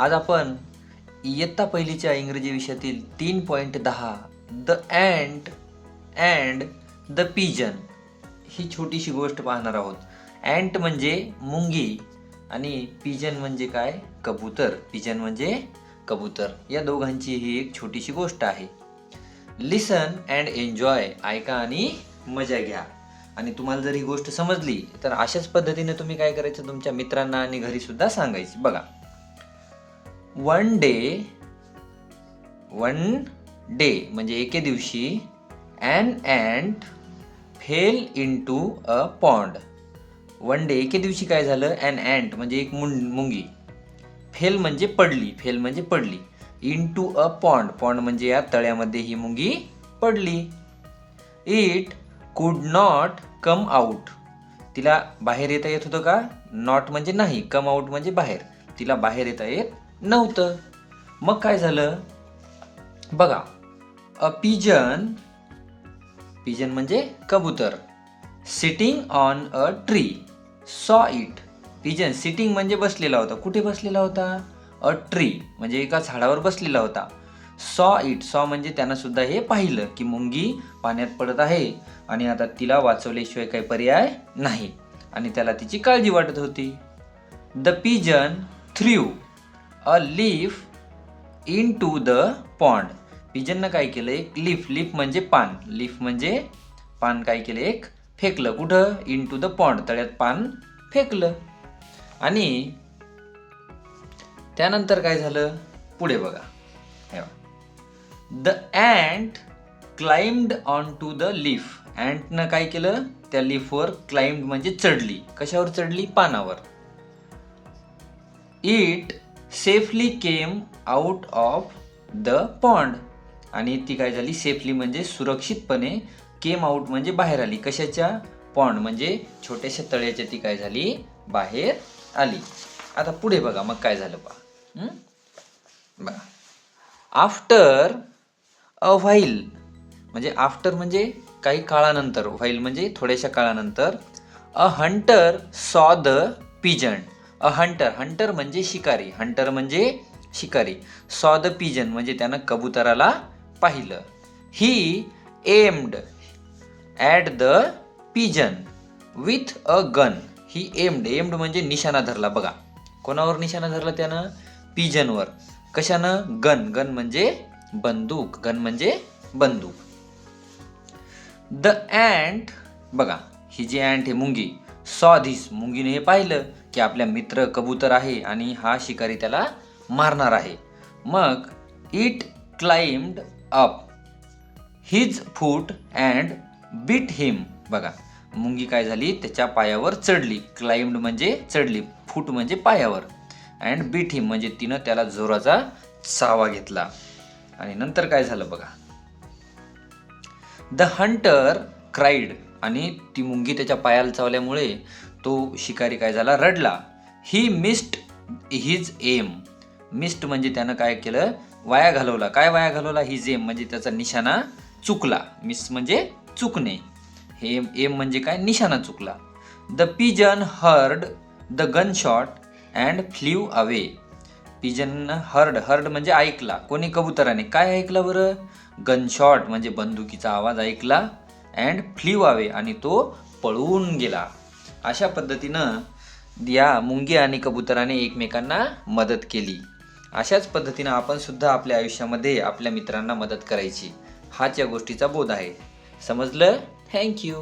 आज आपण इयत्ता पहिलीच्या इंग्रजी विषयातील तीन पॉईंट दहा the ant and the pigeon ही छोटीशी गोष्ट पाहणार आहोत. अँट म्हणजे मुंगी आणि पिजन म्हणजे काय? कबूतर. पिजन म्हणजे कबूतर. या दोघांची ही एक छोटीशी गोष्ट आहे. लिसन अँड एन्जॉय ऐका आणि मजा घ्या. आणि तुम्हाला जर ही गोष्ट समजली तर अशाच पद्धतीने तुम्ही काय करायचं? तुमच्या मित्रांना आणि घरीसुद्धा सांगायची. बघा. वन डे वन डे म्हणजे एके दिवशी an ant fell into a pond one day एके दिवशी काय झालं? अन अँट म्हणजे एक मुं मुंगी. फेल म्हणजे पडली फेल म्हणजे पडली. Into a pond pond म्हणजे या तळ्यामध्ये ही मुंगी पडली. इट कुड नॉट कम आऊट तिला बाहेर येता येत होतं का? नॉट म्हणजे नाही. कम आऊट म्हणजे बाहेर. तिला बाहेर येता येत नव्हतं. मग काय झालं? बघा अ पिजन पिजन म्हणजे कबूतर. Sitting on a tree saw it pigeon sitting म्हणजे बसलेला होता. कुठे बसलेला होता? अ ट्री म्हणजे एका झाडावर बसलेला होता. सॉ इट सॉ म्हणजे त्यानं सुद्धा हे पाहिलं की मुंगी पाण्यात पडत आहे आणि आता तिला वाचवल्याशिवाय काही पर्याय नाही आणि त्याला तिची काळजी वाटत होती. The pigeon threw a leaf into the pond पिजननं काय केलं? एक लीफ. लीफ म्हणजे पान. लीफ म्हणजे पान काय केलं? एक फेकलं. कुठं? इन टू द पॉन्ड तळ्यात पान फेकलं. आणि त्यानंतर काय झालं? पुढे बघा. The ant climbed onto the leaf अँटनं काय केलं? त्या लीफवर क्लाइम्ड म्हणजे चढली. कशावर चढली? पानावर. It safely came out of the pond आणि ती काय झाली? सेफली म्हणजे सुरक्षितपणे केम आउट म्हणजे बाहेर आली. कशाच्या? पॉन्ड म्हणजे छोट्याशा तळ्याच्या ती काय झाली? बाहेर आली. आता पुढे बघा मग काय झालं पहा. बघा. आफ्टर अ व्हाईल म्हणजे आफ्टर म्हणजे काही काळानंतर व्हाईल म्हणजे थोड्याशा काळानंतर a hunter saw the pigeon a hunter hunter म्हणजे शिकारी. हंटर म्हणजे शिकारी. सॉ द पिजन म्हणजे त्यानं कबुतराला पाहिलं. He aimed at the pigeon with a gun he aimed aimed म्हणजे निशाणा धरला. बघा. कोणावर निशाणा धरला त्यानं? पिजनवर कशानं? गन गन म्हणजे बंदूक. गन म्हणजे बंदूक. द अँट बघा. ही जी अँट आहे मुंगी. सॉ धीस मुंगीने हे पाहिलं. की आपल्या मित्र कबूतर आहे आणि हा शिकारी त्याला मारणार आहे. मग it climbed up his foot and beat him बघा मुंगी काय झाली? त्याच्या पायावर चढली. क्लाइम्ड म्हणजे चढली फूट म्हणजे पायावर. अँड बीट हिम म्हणजे तिनं त्याला जोराचा चावा घेतला. आणि नंतर काय झालं बघा? द हंटर क्राईड आणि ती मुंगी त्याच्या पायाला चावल्यामुळे तो शिकारी काय झाला? रडला. He missed his aim missed म्हणजे त्यानं काय केलं? वाया घालवला. काय वाया घालवला? हिज एम म्हणजे त्याचा निशाणा चुकला. मिस म्हणजे चुकणे. हे एम म्हणजे काय? निशाणा चुकला. The pigeon heard the gun shot and flew away pigeon heard heard म्हणजे ऐकला. कोणी कबुतराने? काय ऐकलं बरं? गनशॉट म्हणजे बंदुकीचा आवाज ऐकला अँड फ्ल्यू अवे आणि तो पळून गेला. अशा पद्धतीनं या मुंगी आणि कबुतराने एकमेकांना मदत केली. अशाच पद्धतीनं आपण सुद्धा आपल्या आयुष्यामध्ये आपल्या मित्रांना मदत करायची. हाच या गोष्टीचा बोध आहे. समजलं? थँक्यू